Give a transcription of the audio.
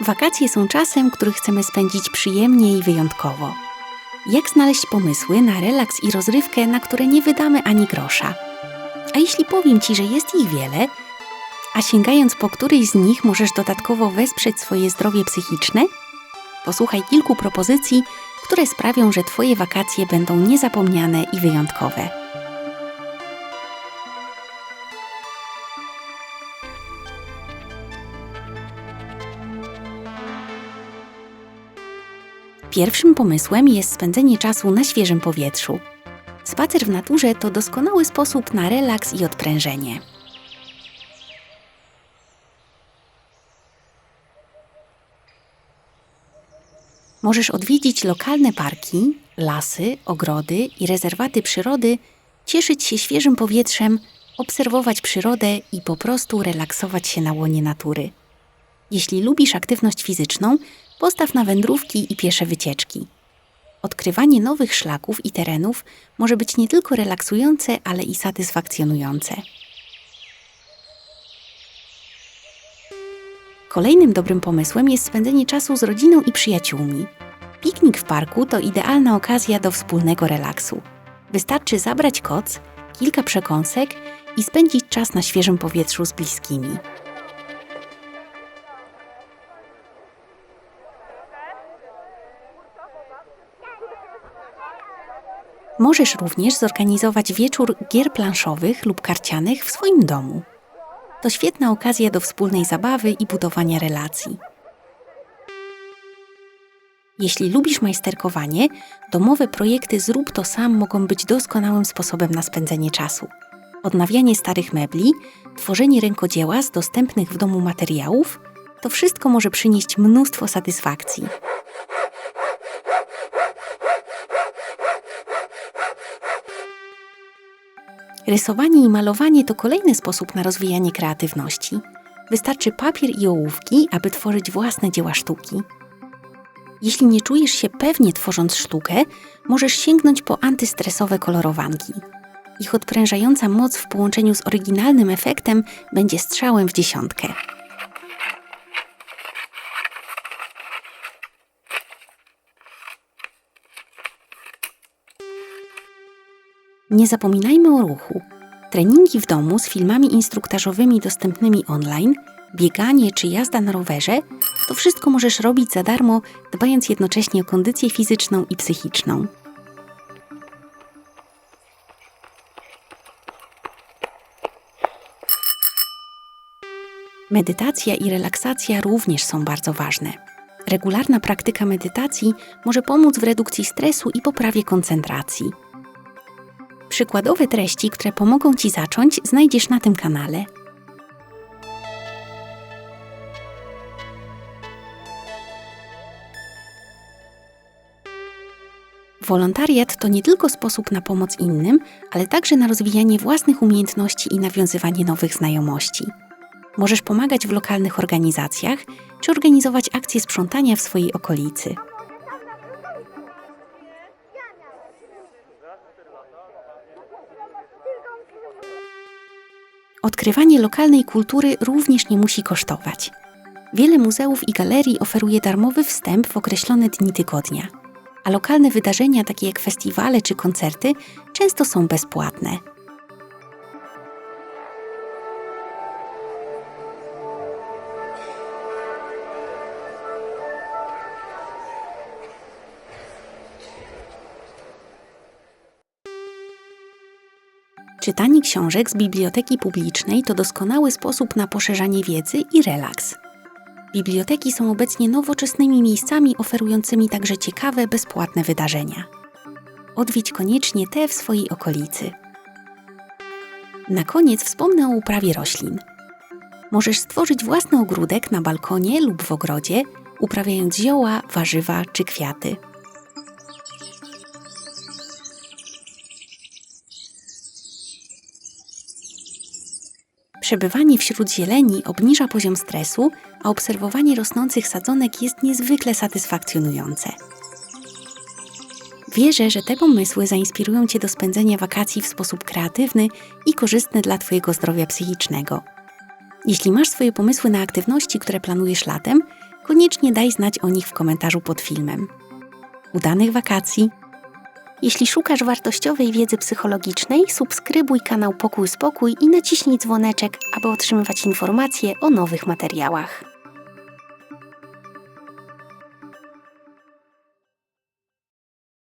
Wakacje są czasem, który chcemy spędzić przyjemnie i wyjątkowo. Jak znaleźć pomysły na relaks i rozrywkę, na które nie wydamy ani grosza? A jeśli powiem Ci, że jest ich wiele, a sięgając po któryś z nich możesz dodatkowo wesprzeć swoje zdrowie psychiczne? Posłuchaj kilku propozycji, które sprawią, że Twoje wakacje będą niezapomniane i wyjątkowe. Pierwszym pomysłem jest spędzenie czasu na świeżym powietrzu. Spacer w naturze to doskonały sposób na relaks i odprężenie. Możesz odwiedzić lokalne parki, lasy, ogrody i rezerwaty przyrody, cieszyć się świeżym powietrzem, obserwować przyrodę i po prostu relaksować się na łonie natury. Jeśli lubisz aktywność fizyczną, postaw na wędrówki i piesze wycieczki. Odkrywanie nowych szlaków i terenów może być nie tylko relaksujące, ale i satysfakcjonujące. Kolejnym dobrym pomysłem jest spędzenie czasu z rodziną i przyjaciółmi. Piknik w parku to idealna okazja do wspólnego relaksu. Wystarczy zabrać koc, kilka przekąsek i spędzić czas na świeżym powietrzu z bliskimi. Możesz również zorganizować wieczór gier planszowych lub karcianych w swoim domu. To świetna okazja do wspólnej zabawy i budowania relacji. Jeśli lubisz majsterkowanie, domowe projekty Zrób to sam mogą być doskonałym sposobem na spędzenie czasu. Odnawianie starych mebli, tworzenie rękodzieła z dostępnych w domu materiałów to wszystko może przynieść mnóstwo satysfakcji. Rysowanie i malowanie to kolejny sposób na rozwijanie kreatywności. Wystarczy papier i ołówki, aby tworzyć własne dzieła sztuki. Jeśli nie czujesz się pewnie tworząc sztukę, możesz sięgnąć po antystresowe kolorowanki. Ich odprężająca moc w połączeniu z oryginalnym efektem będzie strzałem w dziesiątkę. Nie zapominajmy o ruchu. Treningi w domu z filmami instruktażowymi dostępnymi online, bieganie czy jazda na rowerze to wszystko możesz robić za darmo, dbając jednocześnie o kondycję fizyczną i psychiczną. Medytacja i relaksacja również są bardzo ważne. Regularna praktyka medytacji może pomóc w redukcji stresu i poprawie koncentracji. Przykładowe treści, które pomogą Ci zacząć, znajdziesz na tym kanale. Wolontariat to nie tylko sposób na pomoc innym, ale także na rozwijanie własnych umiejętności i nawiązywanie nowych znajomości. Możesz pomagać w lokalnych organizacjach czy organizować akcje sprzątania w swojej okolicy. Odkrywanie lokalnej kultury również nie musi kosztować. Wiele muzeów i galerii oferuje darmowy wstęp w określone dni tygodnia, a lokalne wydarzenia, takie jak festiwale czy koncerty, często są bezpłatne. Czytanie książek z biblioteki publicznej to doskonały sposób na poszerzanie wiedzy i relaks. Biblioteki są obecnie nowoczesnymi miejscami oferującymi także ciekawe, bezpłatne wydarzenia. Odwiedź koniecznie te w swojej okolicy. Na koniec wspomnę o uprawie roślin. Możesz stworzyć własny ogródek na balkonie lub w ogrodzie, uprawiając zioła, warzywa czy kwiaty. Przebywanie wśród zieleni obniża poziom stresu, a obserwowanie rosnących sadzonek jest niezwykle satysfakcjonujące. Wierzę, że te pomysły zainspirują Cię do spędzenia wakacji w sposób kreatywny i korzystny dla Twojego zdrowia psychicznego. Jeśli masz swoje pomysły na aktywności, które planujesz latem, Koniecznie daj znać o nich w komentarzu pod filmem. Udanych wakacji! Jeśli szukasz wartościowej wiedzy psychologicznej, subskrybuj kanał Pokój Spokój i naciśnij dzwoneczek, aby otrzymywać informacje o nowych materiałach.